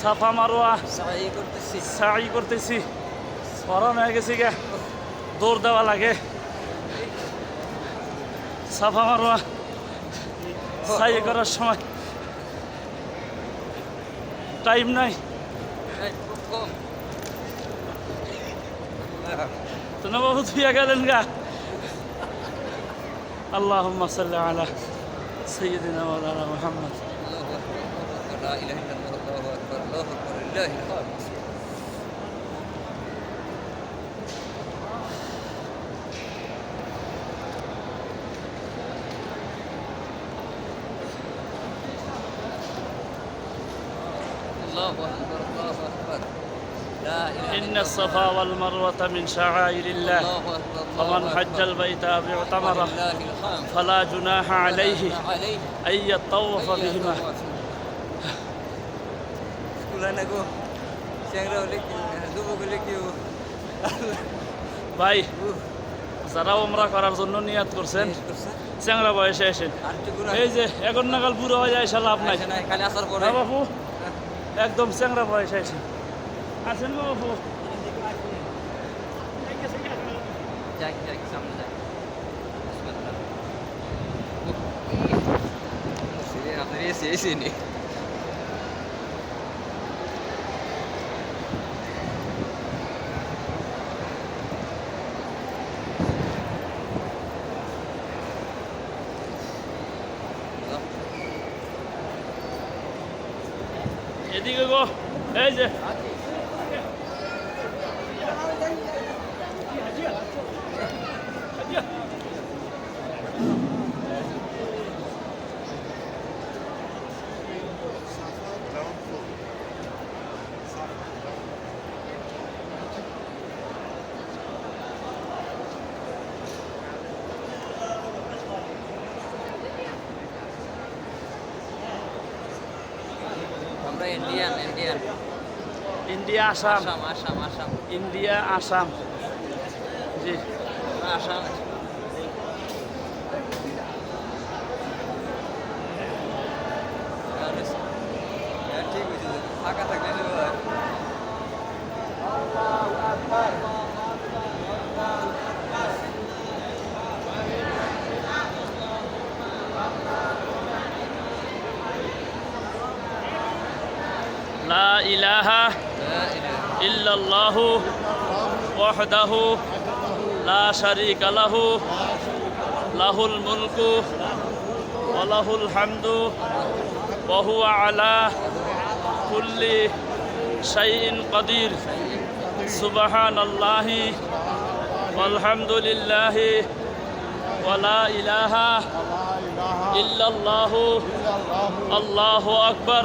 সাফা মারোয়া। সাই করতেছি। স্মরণ হয়ে গেছি গে। দৌড় দেওয়া লাগে। সাফা মারোয়া। সাই করার সময়। টাইম নাই। তো নবাবু ধুইয়া গেলেন গা। আল্লাহ সাল্লি আলা সৈয়দিনা মোহাম্মদ। ইলাহা ইল্লাল্লাহ। আল্লাহু আকবার خالص الله أكبر الله أكبر. لا إله إن الصفا والمروة من شعائر الله. فمن حج البيت أو اعتمر فلا جناح عليه أن يطوف بهما. স্কুলে গো চ্যাংরা হলে কি যুবক হলে কি ভাই যারা ওমরা করার জন্য নিয়াত করছেন চ্যাংরা বয়সে এসেন এই যে এখন নাগাল বুড়ো হয়ে যায় লাভ নাই পরে বাপু একদম চ্যাংরা বয়সে এসেন আছেন বাপু যাক যাক সামনে যাক আপনার এসে এসে নি এদিকে গো এই যে Indian Indian India Assam Assam Assam India Assam জি আসাম ঠিক আছে ফাঁকা থাকলে ইলাহা ইল্লাল্লাহু ওয়াহদাহু লা শারীকা লাহু, লাহুল মুলকু অলাহুল লাহুল হামদু ওয়া হুয়া আলা কুল্লি শাইইন কাদির। সুবহানাল্লাহি আলহামদুলিল্লাহি ওয়ালা ইলাহা ইল্লাল্লাহু, আল্লাহু আকবার।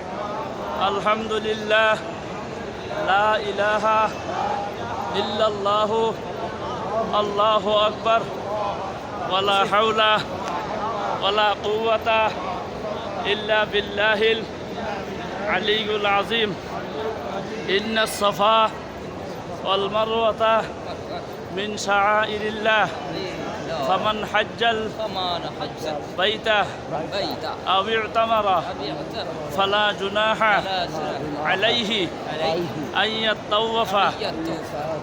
আলহামদুলিল্লাহ, লা ইলাহা ইল্লাল্লাহু, আল্লাহু আকবার, ওয়ালা হাওলা ওয়ালা কুওয়াতা ইল্লা বিল্লাহিল আলিউল আজিম ইন্না সাফা ওয়াল মারওয়াতা মিন শাআইরিল্লাহ। فمن حج فمن حج بيته بيته أو اعتمر فلا جناح عليه أن يطوف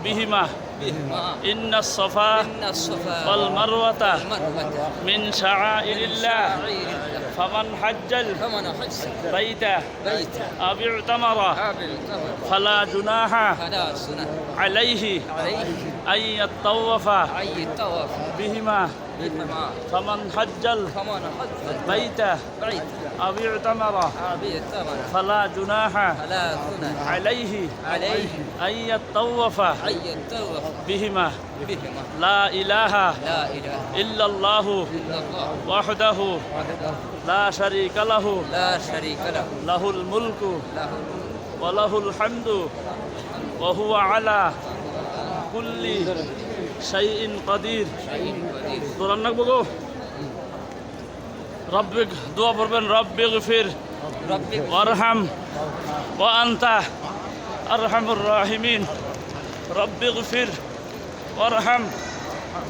بهما. إن الصفا والمروة من شعائر الله. فمن حج فمن حج بيته بيته. اعتمر فلا جناح عليه عليه. أن يطوف. بهما. فمن حج فمن حج البيت بعيد أو اعتمر عربي الثمن فلا جناح فلا سنة عليه عليه أن يطوف أن يتوف بهما بهما لا إله لا إله إلا الله إلا الله وحده وحده لا شريك له لا شريك له له الملك له وله الحمد وهو على كل শাইইন কাদির। তো রান্না করব রব্বিক দোয়া পড়বেন রব্বিক ফির। অরহাম ও আন্তা আরহামুর রাহিমিন। রব্বিক ফির। অরহাম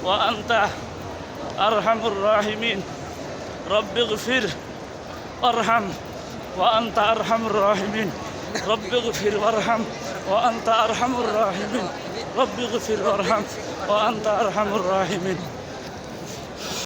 ও আন্তা আরহামুর রাহিমিন। রব্বিক ফির। অরহাম ও আন্তা আরহামুর রাহিমিন। রব্বিক ফির অরহাম ও আন্তা আরহামুর রাহিমিন। رب اغفر وارحم وأنت أرحم الراحمين.